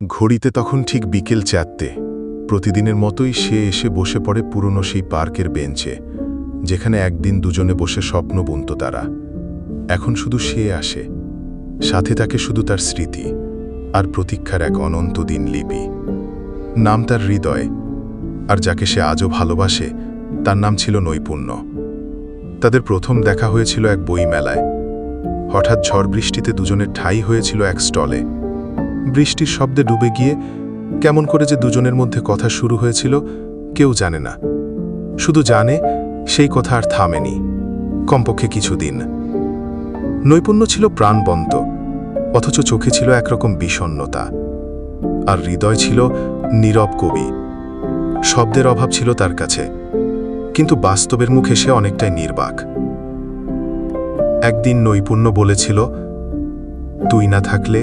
ঘড়িতে তখন ঠিক বিকেল চারটে। প্রতিদিনের মতোই সে এসে বসে পড়ে পুরনো সেই পার্কের বেঞ্চে, যেখানে একদিন দুজনে বসে স্বপ্ন বুনত তারা। এখন শুধু সে আসে, সাথে থাকে শুধু তার স্মৃতি আর প্রতীক্ষার এক অনন্ত দিন লিপি। নাম তার হৃদয়, আর যাকে সে আজও ভালোবাসে, তার নাম ছিল নৈপুণ্য। তাদের প্রথম দেখা হয়েছিল এক বই মেলায় হঠাৎ ঝড় বৃষ্টিতে দুজনের ঠাই হয়েছিল এক স্টলে। বৃষ্টির শব্দে ডুবে গিয়ে কেমন করে যে দুজনের মধ্যে কথা শুরু হয়েছিল, কেউ জানে না। শুধু জানে, সেই কথা আর থামেনি, কমপক্ষে কিছুদিন। নৈপুণ্য ছিল প্রাণবন্ত, অথচ চোখে ছিল একরকম বিষণ্নতা আর হৃদয় ছিল নীরব কবি। শব্দের অভাব ছিল তার কাছে, কিন্তু বাস্তবের মুখে সে অনেকটাই নির্বাক। একদিন নৈপুণ্য বলেছিল, তুই না থাকলে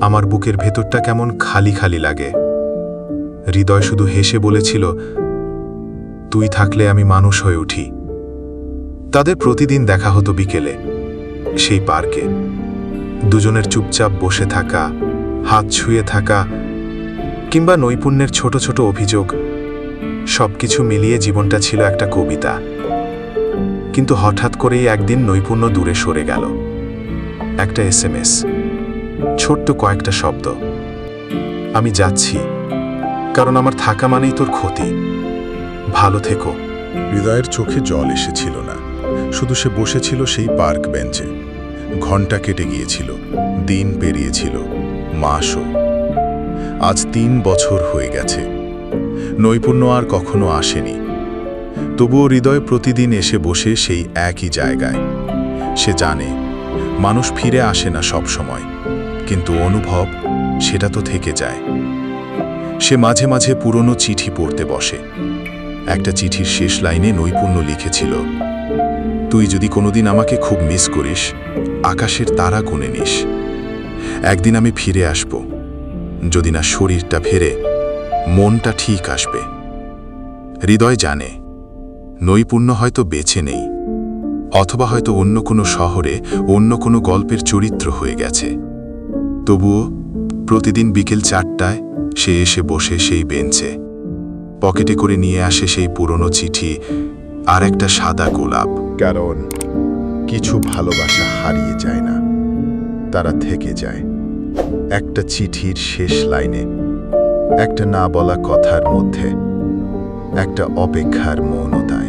আমার বুকের ভেতরটা কেমন খালি খালি লাগে। হৃদয় শুধু হেসে বলেছিল, তুই থাকলে আমি মানুষ হয়ে উঠি। তাদের প্রতিদিন দেখা হতো বিকেলে, সেই পার্কে। দুজনের চুপচাপ বসে থাকা, হাত ছুঁয়ে থাকা, কিংবা নৈপুণ্যের ছোট ছোট অভিযোগ, সবকিছু মিলিয়ে জীবনটা ছিল একটা কবিতা। কিন্তু হঠাৎ করেই একদিন নৈপুণ্য দূরে সরে গেল। একটা এসএমএস ছোট্ট কয়েকটা শব্দ। আমি যাচ্ছি, কারণ আমার থাকা মানেই তোর ক্ষতি। ভালো থেকো। হৃদয়ের চোখে জল এসেছিল না। শুধু সে বসেছিল সেই পার্ক বেঞ্চে। ঘণ্টা কেটে গিয়েছিল, দিন পেরিয়েছিল, মাসও। আজ তিন বছর হয়ে গেছে। নৈপুণ্য আর কখনো আসেনি। তবুও হৃদয় প্রতিদিন এসে বসে সেই একই জায়গায়। সে জানে, মানুষ ফিরে আসে না সব সময় কিন্তু অনুভব সেটা তো থেকে যায়। সে মাঝে মাঝে পুরনো চিঠি পড়তে বসে। একটা চিঠির শেষ লাইনে নৈপুণ্য লিখেছিল, তুই যদি কোনোদিন আমাকে খুব মিস করিস, আকাশের তারা গুনে নিস। একদিন আমি ফিরে আসব। যদি না শরীরটা ফেরে, মনটা ঠিক আসবে। হৃদয় জানে, নৈপুণ্য হয়তো বেছে নেই, অথবা হয়তো অন্য কোনো শহরে অন্য কোনো গল্পের চরিত্র হয়ে গেছে। তবুও প্রতিদিন বিকেল চারটায় সে এসে বসে সেই বেঞ্চে। পকেটে করে নিয়ে আসে সেই পুরনো চিঠি আর একটা সাদা গোলাপ। কারণ কিছু ভালোবাসা হারিয়ে যায় না, তারা থেকে যায়। একটা চিঠির শেষ লাইনে, একটা না বলা কথার মধ্যে, একটা অপেক্ষার মৌনতা